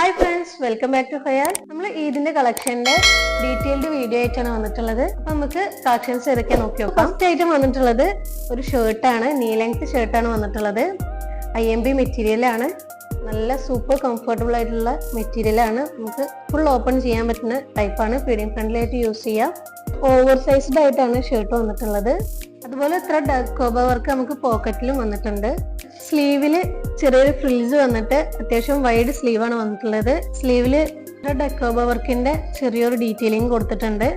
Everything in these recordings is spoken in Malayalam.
Hi friends welcome back to ഹയാൽ നമ്മൾ ഈദിന്റെ കളക്ഷന്റെ ഡീറ്റെയിൽഡ് വീഡിയോ ആയിട്ടാണ് വന്നിട്ടുള്ളത്. അപ്പൊ നമുക്ക് കളക്ഷൻസ് ഏതൊക്കെ നോക്കി നോക്കാം. ഫസ്റ്റ് ഐറ്റം വന്നിട്ടുള്ളത് ഒരു ഷർട്ടാണ് നീ ലെങ്ത് ഷർട്ടാണ് വന്നിട്ടുള്ളത്. ഐ എം ബി മെറ്റീരിയൽ ആണ്. നല്ല സൂപ്പർ കംഫർട്ടബിൾ ആയിട്ടുള്ള മെറ്റീരിയൽ ആണ്. നമുക്ക് ഫുൾ ഓപ്പൺ ചെയ്യാൻ പറ്റുന്ന ടൈപ്പാണ് പീഡിയം ഫ്രണ്ട്ലി ആയിട്ട് യൂസ് ചെയ്യാം. ഓവർ സൈസ്ഡ് ആയിട്ടാണ് ഷർട്ട് വന്നിട്ടുള്ളത്. അതുപോലെ ത്രെഡ് കോബ വർക്ക് നമുക്ക് പോക്കറ്റിലും വന്നിട്ടുണ്ട്. സ്ലീവിൽ ചെറിയൊരു ഫ്രിൽസ് വന്നിട്ട് അത്യാവശ്യം വൈഡ് സ്ലീവ് ആണ് വന്നിട്ടുള്ളത് സ്ലീവിൽ ഡെക്കോബ വർക്കിന്റെ ചെറിയൊരു ഡീറ്റെയിലിംഗ് കൊടുത്തിട്ടുണ്ട്.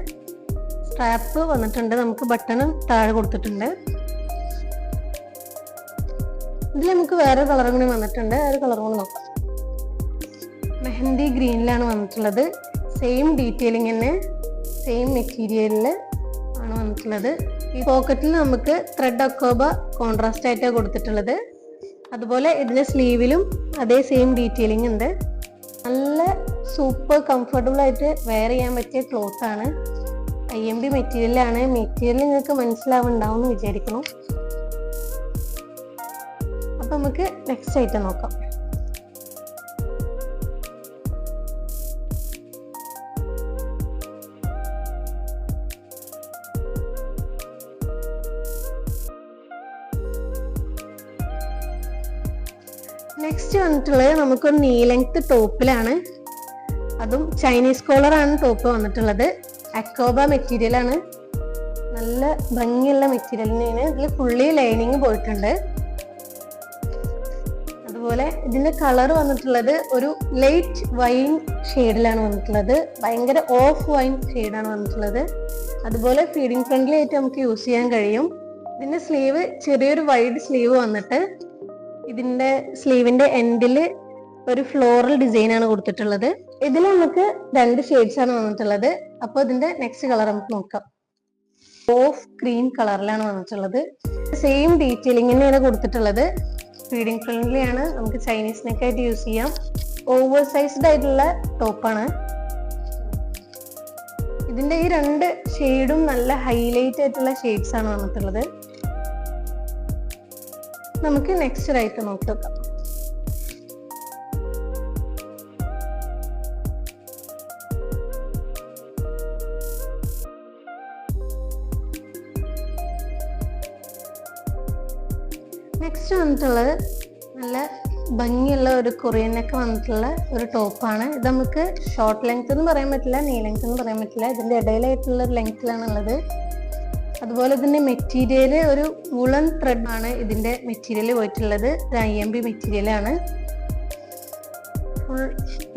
സ്ട്രാപ്പ് വന്നിട്ടുണ്ട്. നമുക്ക് ബട്ടണും താഴെ കൊടുത്തിട്ടുണ്ട്. ഇതിൽ നമുക്ക് വേറെ കളറും കൂടി വന്നിട്ടുണ്ട്. ആ ഒരു കളറും കൂടി നോക്കാം. മെഹന്തി ഗ്രീനിലാണ് വന്നിട്ടുള്ളത്. സെയിം ഡീറ്റെയിലിംഗ് തന്നെ സെയിം മെറ്റീരിയലിൽ ആണ് വന്നിട്ടുള്ളത്. ഈ പോക്കറ്റിൽ നമുക്ക് ത്രെഡ് അക്കോബ കോൺട്രാസ്റ്റ് ആയിട്ടാണ് കൊടുത്തിട്ടുള്ളത്. അതുപോലെ ഇതിന്റെ സ്ലീവിലും അതേ സെയിം ഡീറ്റെയിലിംഗ് ഉണ്ട്. നല്ല സൂപ്പർ കംഫർട്ടബിൾ ആയിട്ട് വെയർ ചെയ്യാൻ പറ്റിയ ക്ലോത്ത് ആണ്. ഐ എം ബി മെറ്റീരിയലാണ് മെറ്റീരിയൽ നിങ്ങൾക്ക് മനസ്സിലാവുന്നുണ്ടാവും എന്ന് വിചാരിക്കുന്നു. അപ്പം നമുക്ക് നെക്സ്റ്റ് ഐറ്റം നോക്കാം. നെക്സ്റ്റ് വന്നിട്ടുള്ളത് നമുക്കൊരു നീ ലെങ്ത് ടോപ്പിലാണ്. അതും ചൈനീസ് കോളർ ആണ് ടോപ്പ് വന്നിട്ടുള്ളത്. അക്കോബ മെറ്റീരിയൽ ആണ്. നല്ല ഭംഗിയുള്ള മെറ്റീരിയൽ തന്നെയാണ്. ഇതിൽ ഫുള്ളി ലൈനിങ് പോയിട്ടുണ്ട്. അതുപോലെ ഇതിന്റെ കളർ വന്നിട്ടുള്ളത് ഒരു ലൈറ്റ് വൈൻ ഷെയ്ഡിലാണ് വന്നിട്ടുള്ളത്. ഭയങ്കര ഓഫ് വൈൻ ഷെയ്ഡാണ് വന്നിട്ടുള്ളത്. അതുപോലെ ഫീഡിങ് ഫ്രണ്ട്ലി ആയിട്ട് നമുക്ക് യൂസ് ചെയ്യാൻ കഴിയും. ഇതിന്റെ സ്ലീവ് ചെറിയൊരു വൈഡ് സ്ലീവ് വന്നിട്ട് ഇതിന്റെ സ്ലീവിന്റെ എൻഡിൽ ഒരു ഫ്ലോറൽ ഡിസൈൻ ആണ് കൊടുത്തിട്ടുള്ളത്. ഇതിൽ നമുക്ക് രണ്ട് ഷെയ്ഡ്സ് ആണ് വന്നിട്ടുള്ളത്. അപ്പോൾ ഇതിന്റെ നെക്സ്റ്റ് കളർ നമുക്ക് നോക്കാം. ഓഫ് ഗ്രീൻ കളറിലാണ് വന്നിട്ടുള്ളത്. സെയിം ഡീറ്റെയിലിംഗ് തന്നെയാണ് കൊടുത്തിട്ടുള്ളത്. ഫീഡിങ് ഫ്രണ്ട്ലി ആണ്. നമുക്ക് ചൈനീസ് നെക്ക് ആയിട്ട് യൂസ് ചെയ്യാം. ഓവർ സൈസ്ഡ് ആയിട്ടുള്ള ടോപ്പാണ് ഇതിന്റെ ഈ രണ്ട് ഷെയ്ഡും നല്ല ഹൈലൈറ്റ് ആയിട്ടുള്ള ഷെയ്ഡ്സ് ആണ് വന്നിട്ടുള്ളത്. നമുക്ക് നെക്സ്റ്റ് റൈറ്റ് നോക്കി. നെക്സ്റ്റ് വന്നിട്ടുള്ളത് നല്ല ഭംഗിയുള്ള ഒരു കുറിയനൊക്കെ വന്നിട്ടുള്ള ഒരു ടോപ്പാണ് ഇത് നമുക്ക് ഷോർട്ട് ലെങ്ത് എന്ന് പറയാൻ പറ്റില്ല നീ ലെങ്ത് എന്ന് പറയാൻ പറ്റില്ല. ഇതിന്റെ ഇടയിലായിട്ടുള്ള ഒരു ലെങ്ത്തിലാണ് ഉള്ളത് അതുപോലെ തന്നെ മെറ്റീരിയൽ ഒരു വുളൻ ത്രെഡ് ആണ് ഇതിന്റെ മെറ്റീരിയൽ പോയിട്ടുള്ളത്. ഐ എം ബി മെറ്റീരിയൽ ആണ്. ഫുൾ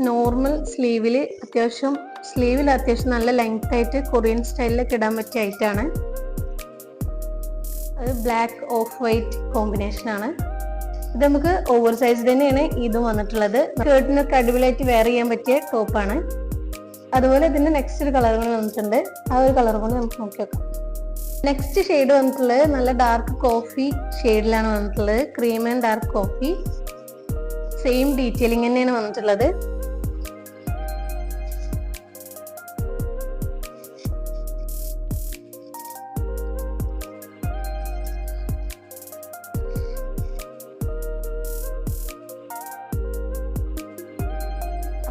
നോർമൽ സ്ലീവിൽ അത്യാവശ്യം സ്ലീവിൽ അത്യാവശ്യം നല്ല ലെങ്ത് ആയിട്ട് കൊറിയൻ സ്റ്റൈലിലൊക്കെ ഇടാൻ പറ്റിയ ഐറ്റാണ് അത് ബ്ലാക്ക് ഓഫ് വൈറ്റ് കോമ്പിനേഷൻ ആണ്. ഇത് നമുക്ക് ഓവർ സൈസ് തന്നെയാണ് ഇതും വന്നിട്ടുള്ളത്. സ്കേർട്ടിനൊക്കെ അടിപൊളിയായിട്ട് വെയർ ചെയ്യാൻ പറ്റിയ ടോപ്പാണ് അതുപോലെ ഇതിന്റെ നെക്സ്റ്റ് ഒരു കളർ കൂടി വന്നിട്ടുണ്ട്. ആ ഒരു കളർ കൂടി നമുക്ക് നോക്കി നോക്കാം നെക്സ്റ്റ് ഷെയ്ഡ് വന്നിട്ടുള്ളത് നല്ല ഡാർക്ക് കോഫി ഷെയ്ഡിലാണ് വന്നിട്ടുള്ളത്. Cream and dark coffee same detailing തന്നെയാണ് വന്നിട്ടുള്ളത്.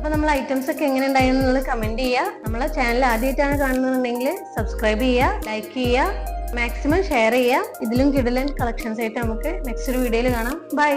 അപ്പൊ നമ്മൾ ഐറ്റംസ് ഒക്കെ എങ്ങനെ ഉണ്ടായിരുന്നുള്ളത് കമന്റ് ചെയ്യുക. നമ്മളെ ചാനൽ ആദ്യമായിട്ടാണ് കാണുന്നുണ്ടെങ്കിൽ സബ്സ്ക്രൈബ് ചെയ്യുക ലൈക്ക് ചെയ്യുക മാക്സിമം ഷെയർ ചെയ്യുക. ഇതിലും കിടലൻ കളക്ഷൻസ് ആയിട്ട് നമുക്ക് നെക്സ്റ്റ് ഒരു വീഡിയോയിൽ കാണാം. ബൈ